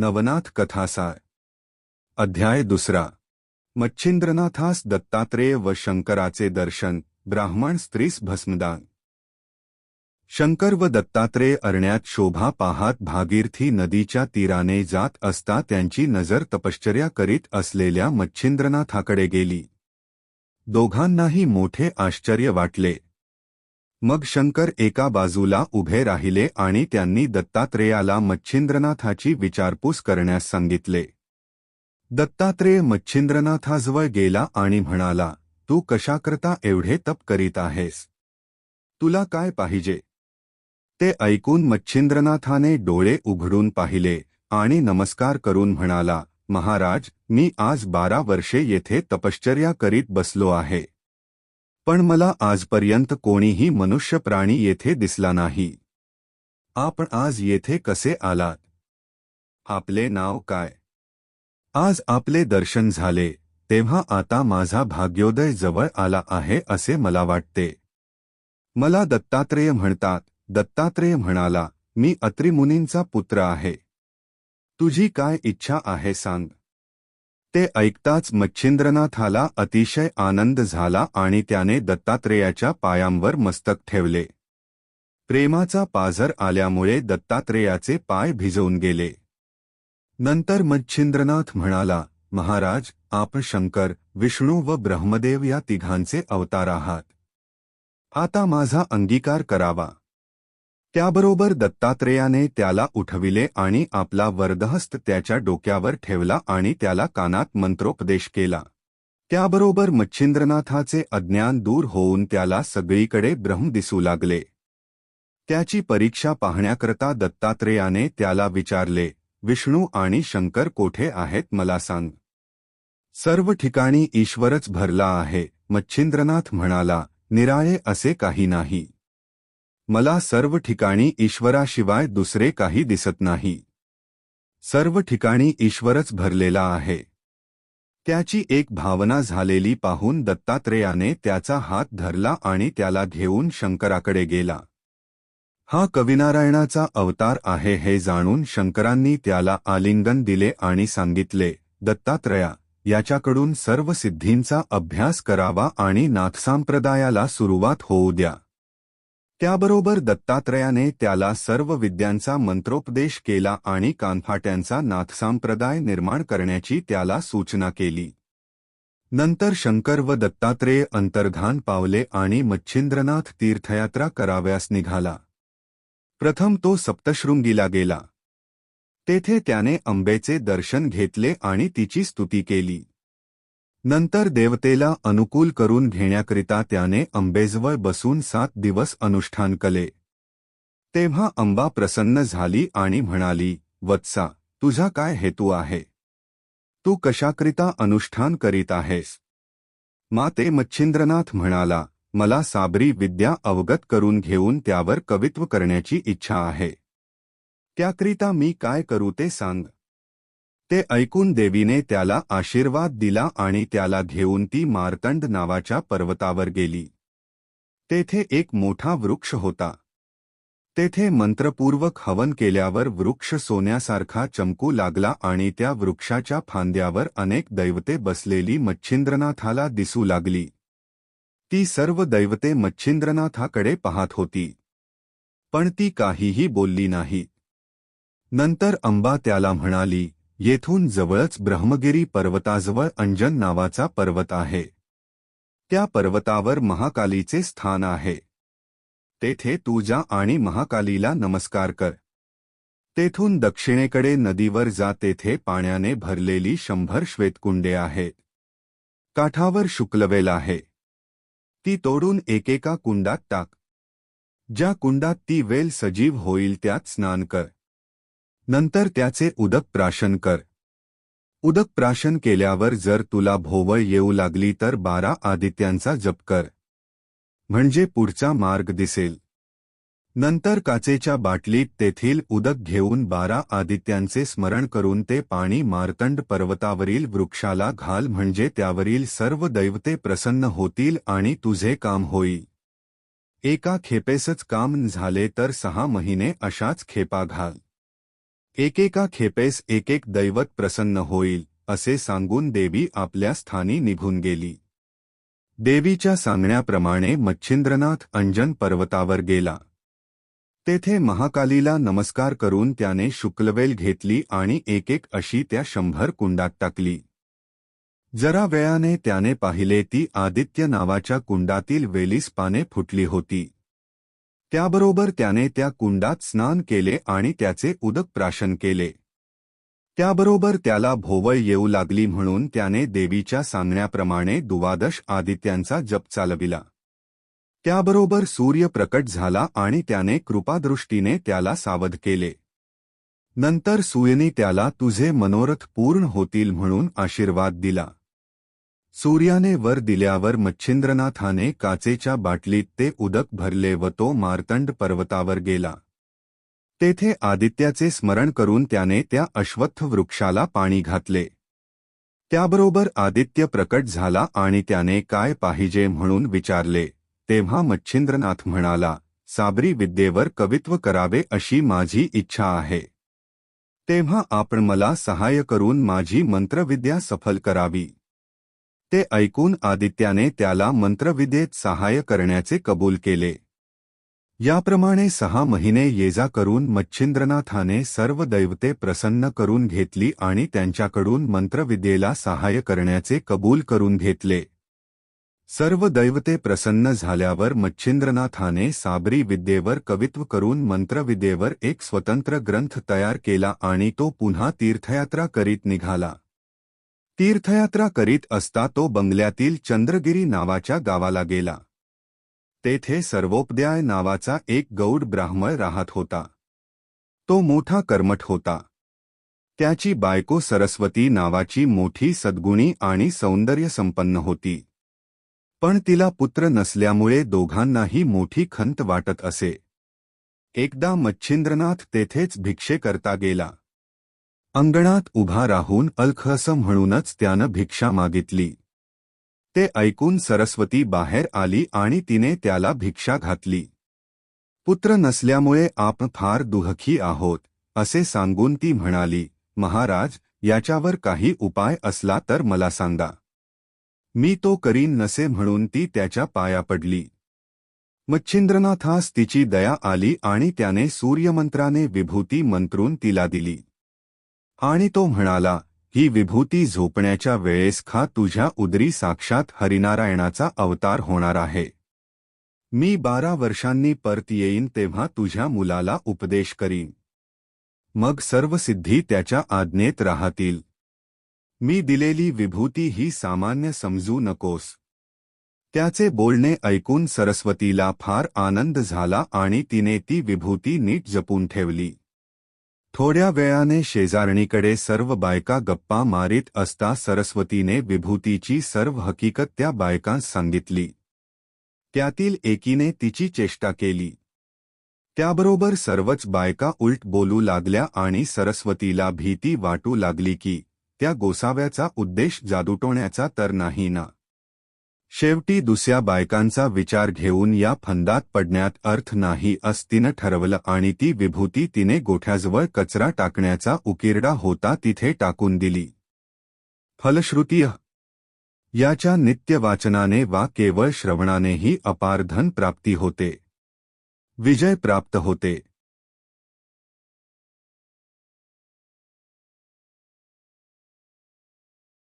नवनाथ कथासार. अध्याय दुसरा. मच्छिंद्रनाथास दत्तात्रेय व शंकराचे दर्शन ब्राह्मण स्त्रीस भस्मदान. शंकर व दत्तात्रेय अरण्यात शोभा पाहात भागीरथी नदीच्या तीराने जात असता त्यांची नजर तपश्चर्या करीत असलेल्या मच्छिंद्रनाथाकडे गेली. दोघांनाही मोठे आश्चर्य वाटले. मग शंकर एका बाजूला उभे राहिले आणि त्यांनी दत्तात्रेयाला मच्छिंद्रनाथाची विचारपूस करण्यास सांगितले. दत्तात्रेय मच्छिंद्रनाथाजवळ गेला आणि म्हणाला तू कशाकरता एवढे तप करीत आहेस? तुला काय पाहिजे? ते ऐकून मच्छिंद्रनाथाने डोळे उघडून पाहिले आणि नमस्कार करून म्हणाला महाराज मी आज बारा वर्षे येथे तपश्चर्या करीत बसलो आहे. पण मला आजपर्यंत कोणीही मनुष्य प्राणी येथे दिसला नाही. आपण आज येथे कसे आलात? आपले नाव काय? आज आपले दर्शन झाले तेव्हा आता माझा भाग्योदय जवळ आला आहे असे मला वाटते. मला दत्तात्रेय म्हणतात दत्तात्रेय म्हणाला मी अत्रिमुनींचा पुत्र आहे. तुझी काय इच्छा आहे सांग. ते ऐकताच मच्छिंद्रनाथाला अतिशय आनंद झाला आणि त्याने दत्तात्रेयाच्या पायांवर मस्तक ठेवले. प्रेमाचा पाझर आल्यामुळे दत्तात्रेयाचे पाय भिजवून गेले. नंतर मच्छिंद्रनाथ म्हणाला महाराज आप शंकर विष्णू व ब्रह्मदेव या तिघांचे अवतार आहात. आता माझा अंगीकार करावा. त्याबरोबर दत्तात्रेयाने त्याला उठविले आणि आपला वरदहस्त त्याच्या डोक्यावर ठेवला आणि त्याला कानात मंत्रोपदेश केला. त्याबरोबर मच्छिंद्रनाथाचे अज्ञान दूर होऊन त्याला सगळीकडे ब्रह्म दिसू लागले. त्याची परीक्षा पाहण्याकरता दत्तात्रेयाने त्याला विचारले विष्णू आणि शंकर कोठे आहेत मला सांग. सर्व ठिकाणी ईश्वरच भरला आहे. मच्छिंद्रनाथ म्हणाला निराळे असे काही नाही. मला सर्व ठिकाणी ईश्वराशिवाय दुसरे काही दिसत नाही. सर्व ठिकाणी ईश्वरच भरलेला आहे. त्याची एक भावना झालेली पाहून दत्तात्रेयाने त्याचा हात धरला आणि त्याला घेऊन शंकराकडे गेला. हा कविनारायणाचा अवतार आहे हे जाणून शंकरांनी त्याला आलिंगन दिले आणि सांगितले दत्तात्रया याच्याकडून सर्व सिद्धींचा अभ्यास करावा आणि नाथसंप्रदायाला सुरुवात होऊ द्या. त्याबरोबर दत्तात्रयाने त्याला सर्व विद्यांचा मंत्रोपदेश केला आणि कानफाट्यांचा नाथसंप्रदाय निर्माण करण्याची त्याला सूचना केली. नंतर शंकर व दत्तात्रेय अंतर्धान पावले आणि मच्छिंद्रनाथ तीर्थयात्रा कराव्यास निघाला. प्रथम तो सप्तशृंगीला गेला. तेथे त्याने अंबेचे दर्शन घेतले आणि तिची स्तुती केली. नंतर देवतेला अनुकूल करून घेण्याकरिता त्याने अंबेजवर बसून सात दिवस अनुष्ठान कले. तेव्हा अंबा प्रसन्न झाली आणि म्हणाली वत्सा तुझा काय हेतू आहे? तू कशाकरिता अनुष्ठान करीत आहेस? माते मच्छिंद्रनाथ म्हणाला मला साबरी विद्या अवगत करून घेऊन त्यावर कवित्व करण्याची इच्छा आहे. त्याकरिता मी काय करू ते सांग. ते ऐकून देवीने त्याला आशीर्वाद दिला आणि त्याला घेऊन ती मार्तंड नावाच्या पर्वतावर गेली. तेथे एक मोठा वृक्ष होता. तेथे मंत्रपूर्वक हवन केल्यावर वृक्ष सोन्यासारखा चमकू लागला आणि त्या वृक्षाच्या फांद्यावर अनेक दैवते बसलेली मच्छिंद्रनाथाला दिसू लागली. ती सर्व दैवते मच्छिंद्रनाथाकडे पाहत होती. पण ती काहीही बोलली नाही. नंतर अंबा त्याला म्हणाली येथून जवळच ब्रह्मगिरी पर्वताजवळ अंजन नावाचा पर्वत आहे. त्या पर्वतावर महाकालीचे स्थान आहे. तेथे तू जा आणि महाकालीला नमस्कार कर. तेथून दक्षिणेकडे नदीवर जा तेथे पाण्याने भरलेली शंभर श्वेतकुंडे आहेत काठावर शुक्लवेल आहे. ती तोडून एकेका कुंडात टाक. ज्या कुंडात ती वेल सजीव होईल त्यात स्नान कर. नंतर त्याचे उदक प्राशन कर. उदक प्राशन केल्यावर जर तुला भोवळ येऊ लागली तर बारा आदित्यांचा जप कर. म्हणजे पुढचा मार्ग दिसेल. नंतर काचेच्या बाटलीत तेथील उदक घेऊन बारा आदित्यांचे स्मरण करून ते पाणी मार्तंड पर्वतावरील वृक्षाला घाल म्हणजे त्यावरील सर्व दैवते प्रसन्न होतील आणि तुझे काम होईल. एका खेपेसच काम झाले तर सहा महिने अशाच खेपा घाल. एकेका खेपेस एक एक दैवत प्रसन्न होईल असे सांगून देवी आपल्या स्थानी निघून गेली. देवीच्या सांगण्याप्रमाणे मच्छिंद्रनाथ अंजन पर्वतावर गेला. तेथे महाकालीला नमस्कार करून त्याने शुक्लवेल घेतली आणि एक एक अशी त्या शंभर कुंडात टाकली. जरा वेळाने त्याने पाहिले ती आदित्य नावाच्या कुंडातील वेलीस पाने फुटली होती. त्याबरोबर त्याने त्या कुंडात स्नान केले आणि त्याचे उदक प्राशन केले. त्याबरोबर त्याला भोवळ येऊ लागली म्हणून त्याने देवीच्या सांगण्याप्रमाणे दुवादश आदित्यांचा जप चालविला. त्याबरोबर सूर्य प्रकट झाला आणि त्याने कृपादृष्टीने त्याला सावध केले. नंतर सूर्यनी त्याला तुझे मनोरथ पूर्ण होतील म्हणून आशीर्वाद दिला. सूर्याने वर दिल्यावर मच्छिंद्रनाथाने काचेच्या बाटलीत ते उदक भरले व तो मार्तंड पर्वतावर गेला. तेथे आदित्याचे स्मरण करून त्याने त्या अश्वत्थ वृक्षाला पाणी घातले. त्याबरोबर आदित्य प्रकट झाला आणि त्याने काय पाहिजे म्हणून विचारले. तेव्हा मच्छिंद्रनाथ म्हणाला साबरी विद्येवर कवित्व करावे अशी माझी इच्छा आहे. तेव्हा आपण मला सहाय्य करून माझी मंत्रविद्या सफल करावी. ते ऐकून आदित्याने त्याला मंत्रविद्येत सहाय्य करण्याचे कबूल केले. याप्रमाणे सहा महिने येजा करून मच्छिंद्रनाथाने सर्व दैवते प्रसन्न करून घेतली आणि त्यांच्याकडून मंत्रविद्येला सहाय्य करण्याचे कबूल करून घेतले. सर्व दैवते प्रसन्न झाल्यावर मच्छिंद्रनाथाने साबरी विद्येवर कवित्व करून मंत्रविद्येवर एक स्वतंत्र ग्रंथ तयार केला आणि तो पुन्हा तीर्थयात्रा करीत निघाला. तीर्थयात्रा करीत असता तो बंगल्यातील चंद्रगिरी नावाच्या गावाला गेला. तेथे सर्वोपद्याय नावाचा एक गौड ब्राह्मण राहत होता. तो मोठा कर्मठ होता. त्याची बायको सरस्वती नावाची मोठी सद्गुणी आणि सौंदर्य संपन्न होती. पण तिला पुत्र नसल्यामुळे दोघांनाही मोठी खंत वाटत असे. एकदा मच्छिंद्रनाथ तेथेच भिक्षे करता गेला. अंगणात उभा राहून अलखस म्हणूनच त्यानं भिक्षा मागितली. ते ऐकून सरस्वती बाहेर आली आणि तिने त्याला भिक्षा घातली. पुत्र नसल्यामुळे आपण फार दुःखी आहोत असे सांगून ती म्हणाली महाराज याच्यावर काही उपाय असला तर मला सांगा. मी तो करीन नसे म्हणून ती त्याच्या पाया पडली. मच्छिंद्रनाथास तिची दया आली आणि त्याने सूर्यमंत्राने विभूती मंत्रून तिला दिली. आणि तो म्हणाला ही विभूती झोपण्याच्या वेळेस खा तुझ्या उदरी साक्षात हरिनारायणाचा अवतार होणार आहे. मी बारा वर्षांनी परत येईन तेव्हा तुझ्या मुलाला उपदेश करीन. मग सर्व सिद्धी त्याच्या आज्ञेत राहतील. मी दिलेली विभूती ही सामान्य समजू नकोस. त्याचे बोलणे ऐकून सरस्वतीला फार आनंद झाला आणि तिने ती विभूती नीट जपून ठेवली. थोड्या वेळाने शेजारणीकडे सर्व बायका गप्पा मारीत असता सरस्वतीने विभूतीची सर्व हकीकत त्या बायकांस सांगितली. त्यातील एकीने तिची चेष्टा केली. त्याबरोबर सर्वच बायका उलट बोलू लागल्या आणि सरस्वतीला भीती वाटू लागली की त्या गोसाव्याचा उद्देश जादूटोण्याचा तर नाही ना. शेवटी दुसऱ्या बायकांचा विचार घेऊन या फंदात पडण्यात अर्थ नाही अस तिनं ठरवलं आणि ती विभूती तिने गोठ्याजवळ कचरा टाकण्याचा उकिरडा होता तिथे टाकून दिली. फलश्रुती याच्या नित्यवाचनाने वा केवळ श्रवणानेही अपार धन प्राप्ती होते. विजय प्राप्त होते.